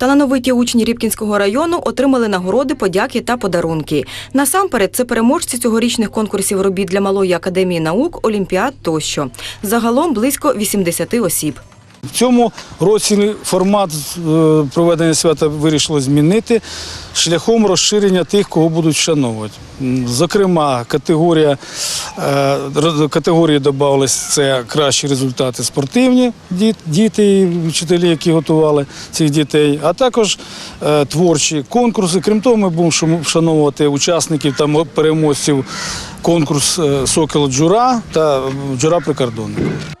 Талановиті учні Рібкінського району отримали нагороди, подяки та подарунки. Насамперед, це переможці цьогорічних конкурсів робіт для малої академії наук, олімпіад тощо. Загалом близько 80 осіб. В цьому році формат е, проведення свята вирішили змінити шляхом розширення тих, кого будуть вшановувати. Зокрема, категорія, е, категорії додавались це кращі результати спортивні діти і вчителі, які готували цих дітей, а також е, творчі конкурси. Крім того, ми будемо вшановувати учасників та переможців конкурс е, Сокол Джура та Джура прикордонник.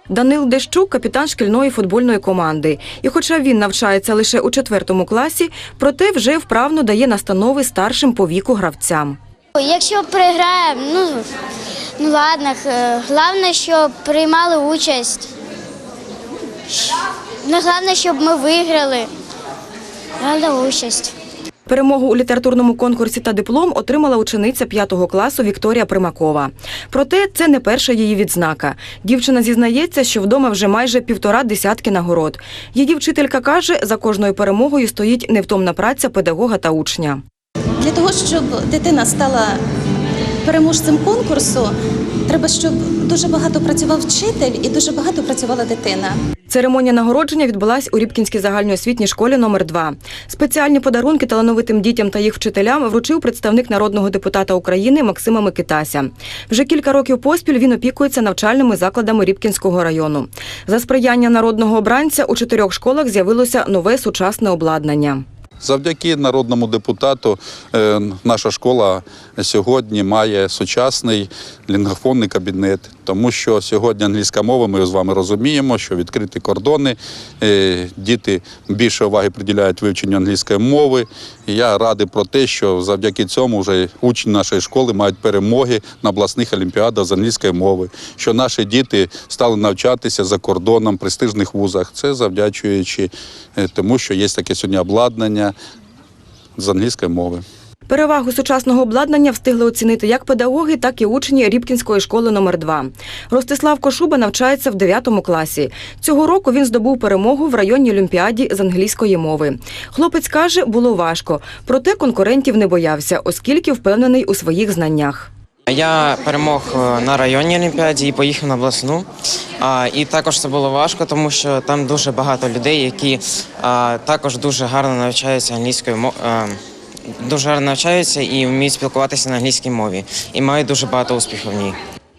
Данил Дещук – капітан шкільної футбольної команди. І хоча він навчається лише у четвертому класі, проте вже вправно дає настанови старшим по віку гравцям. Якщо програємо, ну, ну ладно, головне, щоб приймали участь. Ну, головне, щоб ми виграли. Головне участь. Перемогу у літературному конкурсі та диплом отримала учениця 5 класу Вікторія Примакова. Проте це не перша її відзнака. Дівчина зізнається, що вдома вже майже півтора десятки нагород. Її вчителька каже, за кожною перемогою стоїть невтомна праця педагога та учня. Для того, щоб дитина стала переможцем конкурсу, треба, щоб дуже багато працював вчитель і дуже багато працювала дитина. Церемонія нагородження відбулась у Рібкінській загальноосвітній школі номер 2 Спеціальні подарунки талановитим дітям та їх вчителям вручив представник народного депутата України Максима Микитася. Вже кілька років поспіль він опікується навчальними закладами Рібкінського району. За сприяння народного обранця у чотирьох школах з'явилося нове сучасне обладнання. Завдяки народному депутату е, наша школа сьогодні має сучасний лінгофонний кабінет, тому що сьогодні англійська мова, ми з вами розуміємо, що відкриті кордони, е, діти більше уваги приділяють вивченню англійської мови. Я радий про те, що завдяки цьому вже учні нашої школи мають перемоги на обласних олімпіадах з англійської мови, що наші діти стали навчатися за кордоном в престижних вузах. Це завдячуючи е, тому, що є таке сьогодні обладнання з англійської мови. Перевагу сучасного обладнання встигли оцінити як педагоги, так і учні Рібкінської школи номер 2 Ростислав Кошуба навчається в 9 класі. Цього року він здобув перемогу в районній олімпіаді з англійської мови. Хлопець каже, було важко, проте конкурентів не боявся, оскільки впевнений у своїх знаннях. Я перемог е, на районній олімпіаді і поїхав на обласну. А, І також це було важко, тому що там дуже багато людей, які а, також дуже гарно навчаються англійською мовою. Дуже гарно навчаються і вміють спілкуватися на англійській мові і мають дуже багато успіхів в ній.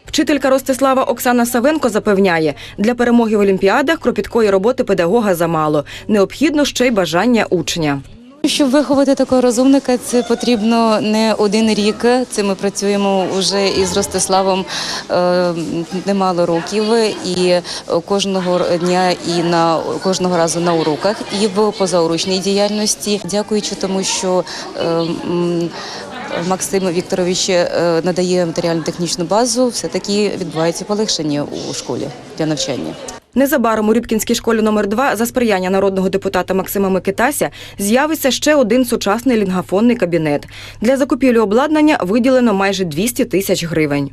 Вчителька Ростислава Оксана Савенко запевняє, для перемоги в олімпіадах кропіткої роботи педагога замало. Необхідно ще й бажання учня. Щоб виховати такого розумника, це потрібно не один рік. Це ми працюємо вже із Ростиславом е, немало років, і кожного дня, і на кожного разу на уроках, і в позаурочній діяльності. Дякуючи тому, що е, Максим Вікторович е, надає матеріально-технічну базу, все таки відбувається полегшення у школі для навчання. Незабаром у Рібкінській школі номер 2 за сприяння народного депутата Максима Микитася з'явиться ще один сучасний лінгафонний кабінет. Для закупівлі обладнання виділено майже 200 тисяч гривень.